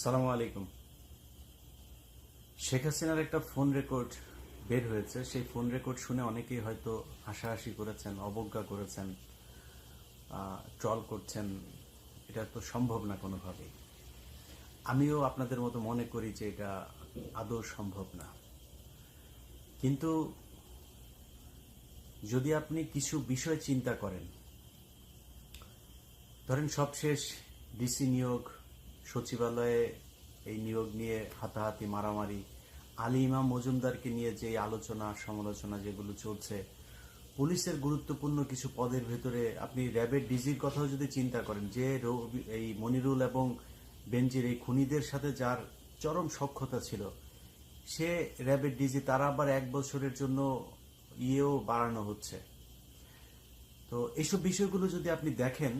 সালামু আলাইকুম। শেখ হাসিনার একটা ফোন রেকর্ড বের হয়েছে। সেই ফোন রেকর্ড শুনে অনেকেই হয়তো হাসাহাসি করেছেন, অবজ্ঞা করেছেন ট্রল করছেন। এটা তো সম্ভব না কোনোভাবেই। আমিও আপনাদের মতো মনে করি যে এটা আদৌ সম্ভব না। কিন্তু যদি আপনি কিছু বিষয় চিন্তা করেন, ধরেন সবশেষ ডিসি নিয়োগ সচিবালয়ে এই নিয়োগ নিয়ে হাতাহাতি মারামারি। আলী ইমাম মজুমদারকে নিয়ে যে আলোচনা, সমালোচনা যেগুলো চলছে, পুলিশের গুরুত্বপূর্ণ কিছু পদের ভেতরে আপনি র্যাবের ডিজির কথাও যদি চিন্তা করেন, যে এই মনিরুল এবং বেঞ্জির এই খুনিদের সাথে যার চরম সক্ষতা ছিল, সে র্যাবের ডিজি, তারা আবার এক বছরের জন্য ইয়েও বাড়ানো হচ্ছে। তো এইসব বিষয়গুলো যদি আপনি দেখেন,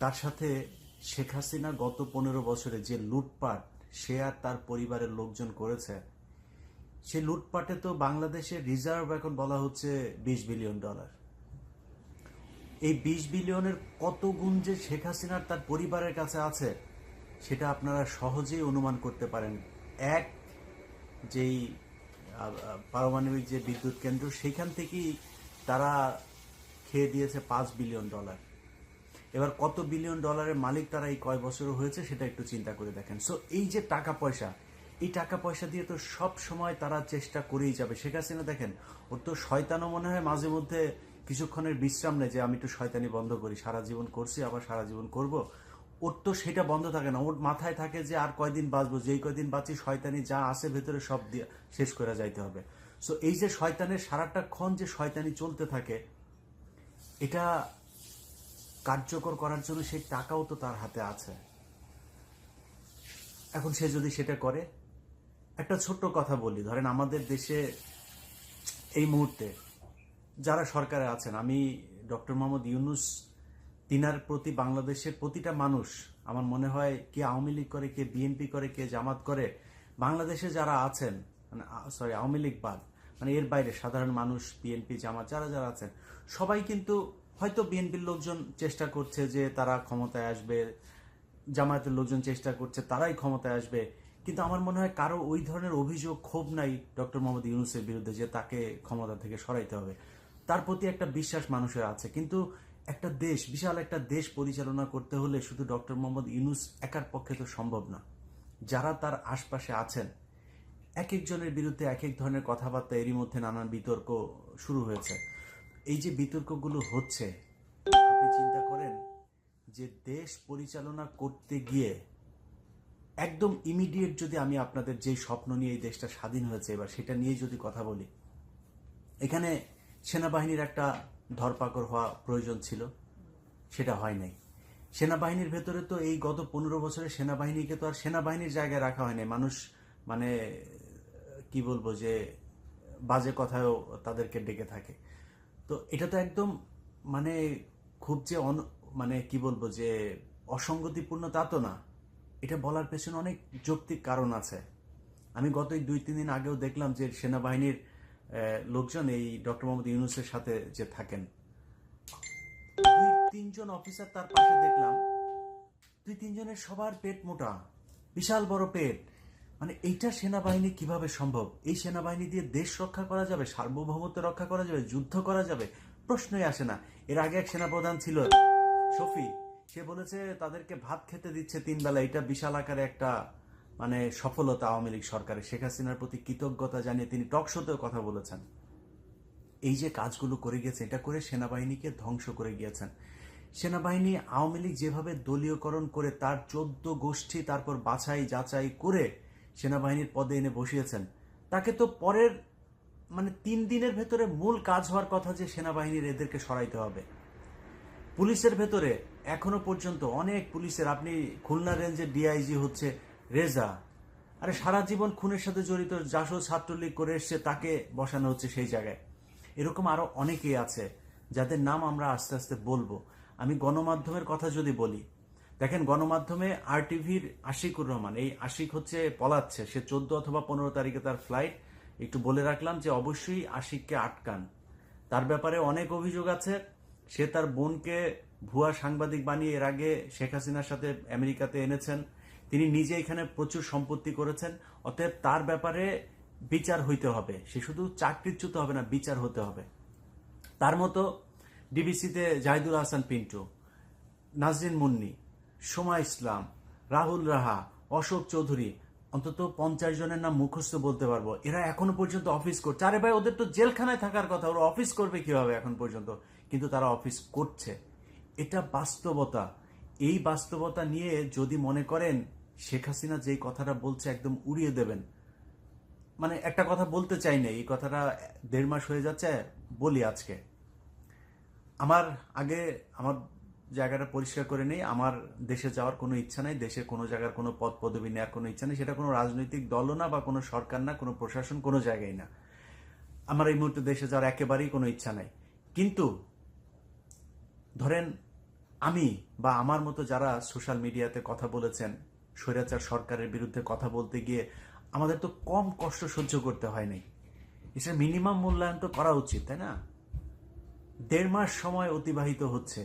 তার সাথে শেখ হাসিনা গত পনেরো বছরে যে লুটপাট, সে আর তার পরিবারের লোকজন করেছে, সে লুটপাটে তো বাংলাদেশের রিজার্ভ এখন বলা হচ্ছে বিশ বিলিয়ন ডলার। এই বিশ বিলিয়নের কত গুণ যে শেখ হাসিনার তার পরিবারের কাছে আছে, সেটা আপনারা সহজেই অনুমান করতে পারেন। এক, যেই পারমাণবিক যে বিদ্যুৎ কেন্দ্র, সেখান থেকেই তারা খেয়ে দিয়েছে পাঁচ বিলিয়ন ডলার। এবার কত বিলিয়ন ডলারের মালিক তারা এই কয় বছর হয়েছে সেটা একটু চিন্তা করে দেখেন। সো এই যে টাকা পয়সা, এই টাকা পয়সা দিয়ে তো সব সময় তারা চেষ্টা করেই যাবে। শেখ হাসিনা দেখেন, ওর তো শয়তানও মনে হয় মাঝে মধ্যে কিছুক্ষণের বিশ্রাম নেই যে, আমি একটু শয়তানি বন্ধ করি, সারা জীবন করছি, আবার সারা জীবন করব। ওর তো সেটা বন্ধ থাকে না। ওর মাথায় থাকে যে, আর কয়দিন বাঁচবো, যেই কয়দিন বাঁচি, শয়তানি যা আছে ভেতরে সব দিয়ে শেষ করে যাইতে হবে। সো এই যে শয়তানের সারাটা ক্ষণ যে শয়তানি চলতে থাকে, এটা কার্যকর করার জন্য সেই টাকাও তো তার হাতে আছে। এখন সে যদি সেটা করে, একটা ছোট্ট কথা বলি, ধরেন আমাদের দেশে এই মুহূর্তে যারা সরকারে আছেন, আমি ডক্টর মোহাম্মদ ইউনুস, তিনার প্রতি বাংলাদেশের প্রতিটা মানুষ, আমার মনে হয় কে আওয়ামী লীগ করে, কে বিএনপি করে, কে জামাত করে, বাংলাদেশে যারা আছেন মানে সরি আওয়ামী লীগ বাদ মানে এর বাইরে সাধারণ মানুষ, বিএনপি, জামাত, যারা যারা আছেন, সবাই কিন্তু হয়তো বিএনপির লোকজন চেষ্টা করছে যে তারা ক্ষমতায় আসবে, জামায়াতের লোকজন চেষ্টা করছে, তারাই ক্ষমতায় আসবে। কিন্তু আমার মনে হয় কারও ওই ধরনের অভিযোগ ক্ষোভ নাই ডক্টর মোহাম্মদ ইউনুসের বিরুদ্ধে যে তাকে ক্ষমতা থেকে সরাইতে হবে। তার প্রতি একটা বিশ্বাস মানুষের আছে। কিন্তু একটা দেশ, বিশাল একটা দেশ পরিচালনা করতে হলে শুধু ডক্টর মোহাম্মদ ইউনুস একার পক্ষে তো সম্ভব না। যারা তার আশপাশে আছেন এক একজনের বিরুদ্ধে এক এক ধরনের কথাবার্তা এরই মধ্যে নানান বিতর্ক শুরু হয়েছে। এই যে বিতর্কগুলো হচ্ছে, আপনি চিন্তা করেন যে দেশ পরিচালনা করতে গিয়ে একদম ইমিডিয়েট যদি আমি আপনাদের যে স্বপ্ন নিয়ে এই দেশটা স্বাধীন হয়েছে, এবার সেটা নিয়ে যদি কথা বলি, এখানে সেনাবাহিনীর একটা ধরপাকড় হওয়া প্রয়োজন ছিল, সেটা হয় নাই। সেনাবাহিনীর ভেতরে তো এই গত পনেরো বছরে সেনাবাহিনীকে তো আর সেনাবাহিনীর জায়গায় রাখা হয়নি মানুষ মানে কি বলব যে, বাজে কথায়ও তাদেরকে ডেকে থাকে। তো এটা তো একদম মানে খুব যে অন- মানে কি বলব যে অসঙ্গতিপূর্ণ তা তো না। এটা বলার পেছনে অনেক যৌক্তিক কারণ আছে। আমি গত দুই, তিন দিন আগেও দেখলাম যে সেনাবাহিনীর লোকজন এই ডক্টর মোহাম্মদ ইউনুসের সাথে যে থাকেন। দুই, তিনজন অফিসার তার পাশে দেখলাম। দুই, তিনজনের সবার পেট মোটা, বিশাল বড় পেট। মানে এইটা সেনাবাহিনী কীভাবে সম্ভব? এই সেনাবাহিনী দিয়ে দেশ রক্ষা করা যাবে? সার্বভৌমত্ব রক্ষা করা যাবে? যুদ্ধ করা যাবে? প্রশ্নই আসে না। এর আগে এক সেনাপ্রধান ছিল। শফি, সে বলেছে, তাদেরকে ভাত খেতে দিচ্ছে তিন বেলা। এটা বিশাল আকারে একটা মানে সফলতা আওয়ামী লীগ সরকারের। শেখ হাসিনার প্রতি কৃতজ্ঞতা জানিয়ে তিনি টক শোতেও কথা বলেছেন। এই যে কাজগুলো করে গেছে এটা করে সেনাবাহিনীকে ধ্বংস করে গিয়েছেন। সেনাবাহিনী আওয়ামী লীগ যেভাবে দলীয়করণ করে, তার চোদ্দ গোষ্ঠী তারপর বাছাই যাচাই করে সেনাবাহিনীর পদে এনে বসিয়েছেন। তাকে তো পরের মানে তিন দিনের ভেতরে মূল কাজ হওয়ার কথা যে সেনাবাহিনীর এদেরকে সরাইতে হবে। পুলিশের ভেতরে এখনও পর্যন্ত অনেক পুলিশের, আপনি খুলনা রেঞ্জের ডিআইজি হচ্ছে রেজা। আরে সারা জীবন খুনের সাথে জড়িত জাসদ ছাত্রলীগ করে এসছে, তাকে বসানো হচ্ছে সেই জায়গায়। এরকম আরও অনেকেই আছে, যাদের নাম আমরা আস্তে আস্তে বলব। আমি গণমাধ্যমের কথা যদি বলি দেখেন, গণমাধ্যমে আর টিভির আশিকুর রহমান, এই আশিক হচ্ছে পলাচ্ছে। সে চোদ্দ অথবা পনেরো তারিখে তার ফ্লাইট একটু বলে রাখলাম যে, অবশ্যই আশিককে আটকান। তার ব্যাপারে অনেক অভিযোগ আছে। সে তার বোনকে ভুয়া সাংবাদিক বানিয়ে এর আগে শেখ হাসিনার সাথে আমেরিকাতে এনেছেন। তিনি নিজে এখানে প্রচুর সম্পত্তি করেছেন। অতএব তার ব্যাপারে বিচার হইতে হবে। সে শুধু চাকরিচ্যুত হবে না, বিচার হতে হবে। তার মতো ডিবিসিতে জাহিদুল হাসান পিন্টু, নাজরিন মুন্নি সোমা ইসলাম, রাহুল রাহা, অশোক চৌধুরী, অন্তত পঞ্চাশ জনের নাম মুখস্থ বলতে পারব। এরা এখনও পর্যন্ত অফিস করছে। আরে ভাই, ওদের তো জেলখানায় থাকার কথা, ওরা অফিস করবে কীভাবে এখন পর্যন্ত? কিন্তু তারা অফিস করছে। এটা বাস্তবতা। এই বাস্তবতা নিয়ে যদি মনে করেন, শেখ হাসিনা যেই কথাটা বলছে একদম উড়িয়ে দেবেন। মানে একটা কথা বলতে চাই না, এই কথাটা দেড় মাস হয়ে যাচ্ছে, বলি আজকে। আমার আগে, আমার জায়গাটা পরিষ্কার করে নেই। আমার দেশে যাওয়ার কোনো ইচ্ছা নাই দেশে কোনো জায়গার কোনো পদ পদবি নেওয়ার কোনো ইচ্ছা নেই। সেটা কোনো রাজনৈতিক দলও না বা কোনো সরকার না, কোনো প্রশাসন কোনো জায়গায় না। আমার এই মুহূর্তে দেশে যাওয়ার একেবারেই কোনো ইচ্ছা নাই। কিন্তু ধরেন আমি বা আমার মতো যারা সোশ্যাল মিডিয়াতে কথা বলেছেন, স্বৈরাচার সরকারের বিরুদ্ধে কথা বলতে গিয়ে আমাদের তো কম কষ্ট সহ্য করতে হয়নি এটা মিনিমাম মূল্যায়ন তো করা উচিত, তাই না? দেড় মাস সময় অতিবাহিত হচ্ছে।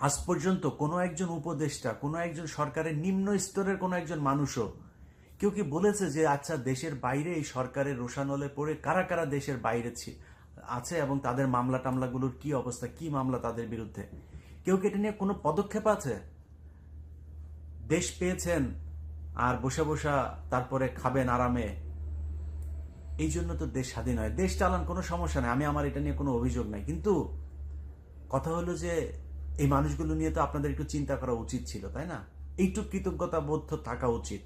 আজ পর্যন্ত কোনো একজন উপদেষ্টা, কোনো একজন সরকারের নিম্ন স্তরের কোনো একজন মানুষও কেউ কি বলেছে যে আচ্ছা দেশের বাইরে এই সরকারের রোশানলে পড়ে কারা কারা দেশের বাইরে আছে এবং তাদের মামলা টামলাগুলোর কি অবস্থা, কি মামলা তাদের বিরুদ্ধে? কেউ কি এটা নিয়ে কোনো পদক্ষেপ আছে? দেশ পেয়েছেন আর বসে বসা তারপরে খাবেন আরামে। এই জন্য তো দেশ স্বাধীন হয়। দেশ চালান কোনো সমস্যা নাই। আমি, আমার এটা নিয়ে কোনো অভিযোগ নাই। কিন্তু কথা হলো যে এই মানুষগুলো নিয়ে তো আপনাদের একটু চিন্তা করা উচিত ছিল, তাই না? এইটুক কৃতজ্ঞতা বোধ থাকা উচিত।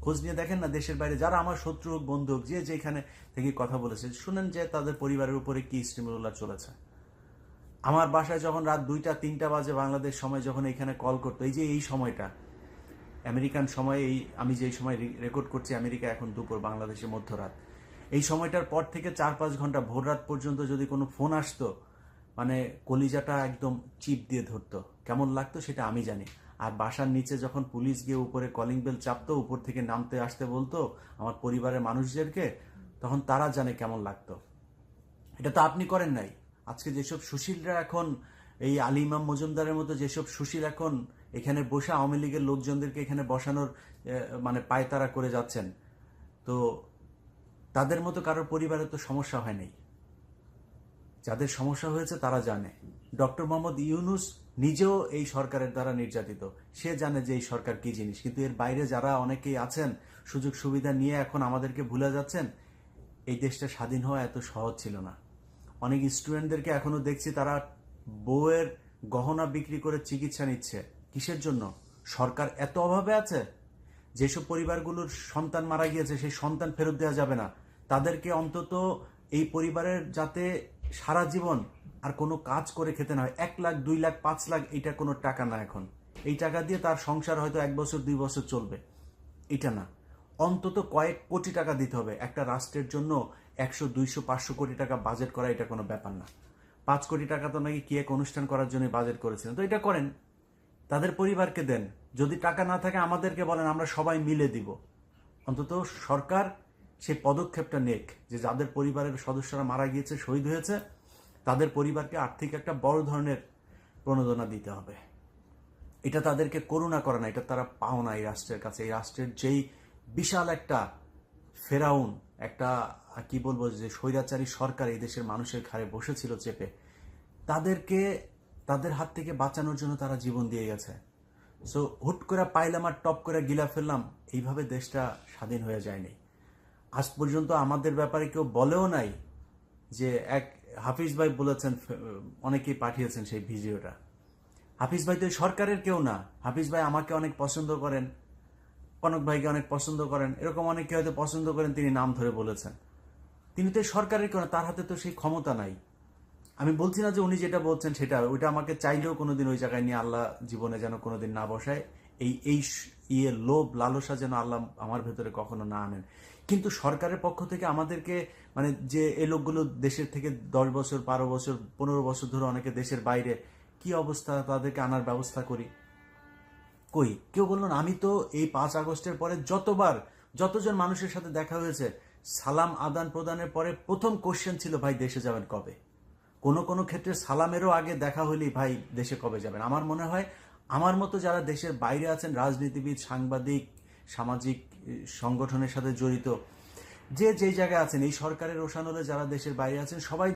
খোঁজ নিয়ে দেখেন না দেশের বাইরে, যারা আমার শত্রু হোক, বন্ধু হোক, যে যেখানে থেকে কথা বলেছে, শুনেন যে তাদের পরিবারের উপরে কি স্টিমুলার চলেছে। আমার বাসায় যখন রাত দুইটা, তিনটা বাজে বাংলাদেশ সময় যখন এখানে কল করতো, এই যে এই সময়টা, আমেরিকান সময়ে এই, আমি যেই সময় রেকর্ড করছি, আমেরিকা এখন দুপুর, বাংলাদেশে মধ্যরাত। এই সময়টার পর থেকে চার পাঁচ ঘণ্টা ভোর রাত পর্যন্ত যদি কোনো ফোন আসতো মানে কলিজাটা একদম চিপ দিয়ে ধরতো। কেমন লাগতো সেটা আমি জানি। আর বাসার নিচে যখন পুলিশ গিয়ে উপরে কলিং বেল চাপতো, উপর থেকে নামতে আসতে বলতো আমার পরিবারের মানুষদেরকে, তখন তারা জানে কেমন লাগতো। এটা তো আপনি করেন নাই। আজকে যেসব সুশীলরা এখন, এই আলী ইমাম মজুমদারের মতো যেসব সুশীল এখন এখানে বসে আওয়ামী লীগের লোকজনদেরকে এখানে বসানোর মানে পায়তারা করে যাচ্ছেন, তো তাদের মতো কারোর পরিবারে তো সমস্যা হয় নাই। যাদের সমস্যা হয়েছে তারা জানে। ডক্টর মোহাম্মদ ইউনুস নিজেও এই সরকারের দ্বারা নির্যাতিত। সে জানে যে এই সরকার কি জিনিস। কিন্তু এর বাইরে যারা অনেকেই আছেন, সুযোগ সুবিধা নিয়ে এখন আমাদেরকে ভুলে যাচ্ছেন, এই দেশটা স্বাধীন হওয়া এত সহজ ছিল না। অনেক স্টুডেন্টদেরকে এখনও দেখছি তারা বউয়ের গহনা বিক্রি করে চিকিৎসা নিচ্ছে। কিসের জন্য? সরকার এত অভাবে আছে? যেসব পরিবারগুলোর সন্তান মারা গিয়েছে, সেই সন্তান ফেরত দেওয়া যাবে না। তাদেরকে অন্তত এই পরিবারের যাতে সারা জীবন আর কোনো কাজ করে খেতে না হয়। এক লাখ, দুই লাখ, পাঁচ লাখ এটা কোনো টাকা না এখন। এই টাকা দিয়ে তার সংসার হয়তো এক বছর, দুই বছর চলবে। এটা না। অন্তত কয়েক কোটি টাকা দিতে হবে। একটা রাষ্ট্রের জন্য একশো, দুইশো, পাঁচশো কোটি টাকা বাজেট করা এটা কোনো ব্যাপার না। পাঁচ কোটি টাকা তো নাকি কি এক অনুষ্ঠান করার জন্য বাজেট করেছিলেন। তো এটা করেন। তাদের পরিবারকে দেন। যদি টাকা না থাকে আমাদেরকে বলেন, আমরা সবাই মিলে দিব। অন্তত সরকার সেই পদক্ষেপটা নেক যে যাদের পরিবারের সদস্যরা মারা গিয়েছে, শহীদ হয়েছে, তাদের পরিবারকে আর্থিক একটা বড় ধরনের প্রণোদনা দিতে হবে। এটা তাদেরকে করুণা করে না, এটা তারা পাও না এই রাষ্ট্রের কাছে। এই রাষ্ট্রের যেই বিশাল একটা ফেরাউন, একটা, কি বলব, যে স্বৈরাচারী সরকার এই দেশের মানুষের ঘাড়ে বসেছিল চেপে, তাদেরকে, তাদের হাত থেকে বাঁচানোর জন্য তারা জীবন দিয়ে গেছে। সো হুট করে পাইলাম আর টপ করে গিলা ফেললাম, এইভাবে দেশটা স্বাধীন হয়ে যায়নি। আজ পর্যন্ত আমাদের ব্যাপারে কেউ বলেও নাই যে এক হাফিজ ভাই বলেছেন, অনেকেই পাঠিয়েছেন সেই ভিডিওটা। হাফিজ ভাই তো সরকারের কেউ না। হাফিজ ভাই আমাকে অনেক পছন্দ করেন, কনক ভাইকে অনেক পছন্দ করেন, এরকম অনেকে হয়তো পছন্দ করেন তিনি নাম ধরে বলেছেন। তিনি তো সরকারের কেউ না, তার হাতে তো সেই ক্ষমতা নাই। আমি বলছি না যে উনি যেটা বলছেন সেটা, ওইটা আমাকে চাইলেও কোনোদিন ওই জায়গায় নিয়ে আল্লাহ জীবনে যেন কোনোদিন না বসায়। এই এই ইয়ে লোভ, লালসা যেন আল্লাহ আমার ভেতরে কখনো না আনেন। কিন্তু সরকারের পক্ষ থেকে আমাদেরকে মানে যে এই লোকগুলো দেশের থেকে দশ বছর, বারো বছর, পনেরো বছর ধরে অনেকে দেশের বাইরে, কি অবস্থা তাদেরকে আনার ব্যবস্থা করি? কই? কেউ বলল আমি তো এই পাঁচ আগস্টের পরে যতবার, যতজন মানুষের সাথে দেখা হয়েছে, সালাম আদান প্রদানের পরে প্রথম কোশ্চেন ছিল, ভাই, দেশে যাবেন কবে? কোনো কোনো ক্ষেত্রে সালামেরও আগে দেখা হলেই ভাই, দেশে কবে যাবেন? আমার মনে হয় আমার মতো যারা দেশের বাইরে আছেন, রাজনীতিবিদ, সাংবাদিক, সামাজিক সংগঠনের সাথে জড়িত, যে যেই জায়গায় আছেন, এই সরকারের ওসানলে যারা দেশের বাইরে আছেন, সবাই